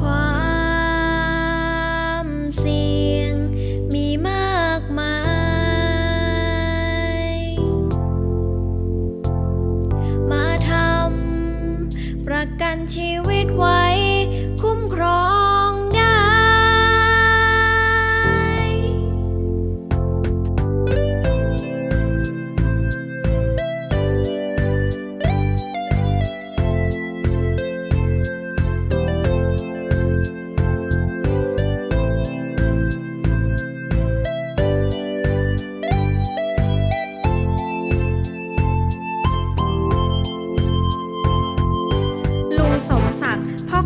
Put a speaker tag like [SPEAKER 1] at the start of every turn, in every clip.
[SPEAKER 1] ความเสี่ยงมีมากมาย มาทำประกันชีวิตไว้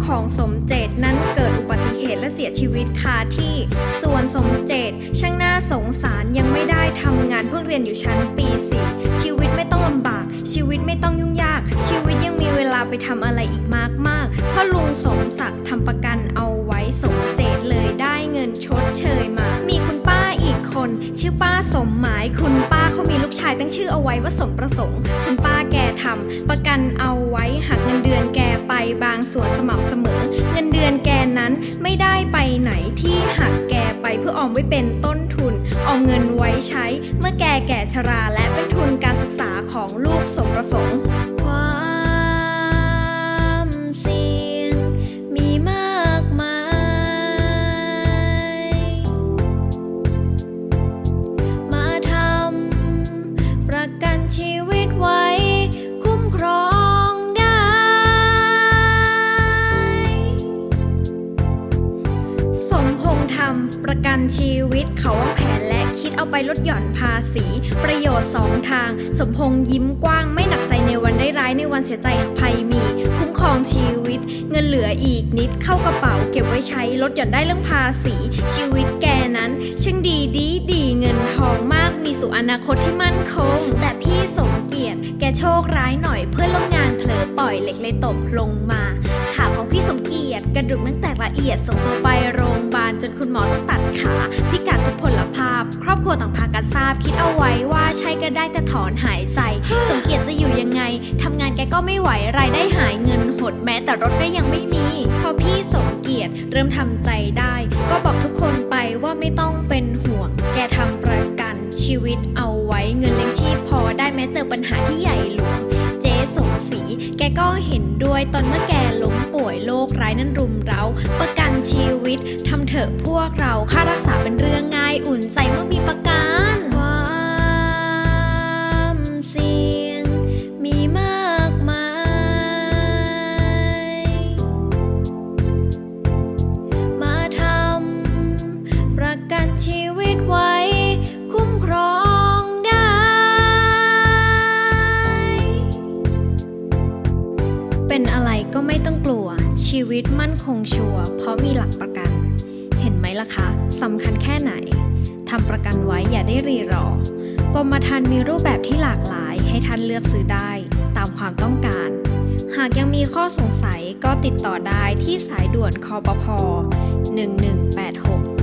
[SPEAKER 2] ของสมเจตนั้นเกิดอุบัติเหตุและเสียชีวิตคาที่ ส่วนสมเจตช่างน่าสงสารยังไม่ได้ทำงานเพิ่งเรียนอยู่ชั้นปีสี่ชีวิตไม่ต้องลำบาก ชีวิตไม่ต้องยุ่งยาก ชีวิตยังมีเวลาไปทำอะไรอีกมากมากเพราะลุงสมศักดิ์ทำประกันเอาไว้สมเจตเลยได้เงินชดเชยมา มีคุณป้าอีกคน ชื่อป้าสมหมาย ตั้งชื่อเอาไว้ว่าสมประสงค์ คุณป้าแกทำประกันเอาไว้หักเงินเดือนแกไปบางส่วนสม่ำเสมอ เงินเดือนแกนั้นไม่ได้ไปไหนที่หักแกไปเพื่อออมไว้เป็นต้นทุน ออมเงินไว้ใช้ เมื่อแกแก่ชราและเป็นทุนการศึกษาของลูกสมประสงค์ำ
[SPEAKER 1] ประกันชีวิต
[SPEAKER 2] เขาวางแผนและคิดเอาไปลดหย่อนภาษี ประโยชน์สองทาง สมพงษ์ยิ้มกว้างไม่หนักใจในวันได้ร้ายในวันเสียใจหากภัยมี คุ้มครองชีวิต เงินเหลืออีกนิดเข้ากระเป๋า เก็บไว้ใช้ลดหย่อนได้เรื่องภาษี ชีวิตแกนั้นช่างดีดีดีเงินทองมากมีสู่อนาคตที่มั่นคง แต่พี่สมเกียรติแกโชคร้ายหน่อยเพื่อนร่วมงานเผลอปล่อยเหล็กเลยตกลงมา สมเกียรติกระดูกนั้นแตกละเอียดส่งตัวไปโรงพยาบาลจนคุณหมอต้องตัดขา พิการทุกพลภาพ ครอบครัวต่างพากันทราบ คิดเอาไว้ว่าใช่ก็ได้แต่ถอนหายใจ สมเกียรติจะอยู่ยังไงทำงานแกก็ไม่ไหวรายได้หายเงินหดแม้แต่รถก็ยังไม่มีพอพี่สมเกียรติเริ่มทำใจได้ ก็บอกทุกคนไปว่าไม่ต้องเป็นห่วง แกทำประกันชีวิตเอาไว้เงินเลี้ยงชีพพอได้แม้เจอปัญหาที่ใหญ่หลวง เจ๊สมศรีแกก็เห็น ด้วยตอนเมื่อแกล้มป่วยโรคร้ายนั้นรุมเรา ประกันชีวิตทำเถอะพวกเราค่ารักษาเป็นเรื่องง่ายอุ่นใจเมื่อมีประกัน
[SPEAKER 1] ความเสี่ยงมีมากมาย มาทำประกันชีวิต
[SPEAKER 2] เป็นอะไรก็ไม่ต้องกลัว ชีวิตมั่นคงชัวร์เพราะมีหลักประกัน เห็นไหมล่ะคะสำคัญแค่ไหนทำประกันไว้อย่าได้รีรอกรมธรรม์มีรูปแบบที่หลากหลาย ให้ท่านเลือกซื้อได้ตามความต้องการ หากยังมีข้อสงสัยก็ติดต่อได้ที่สายด่วนคอปพ1186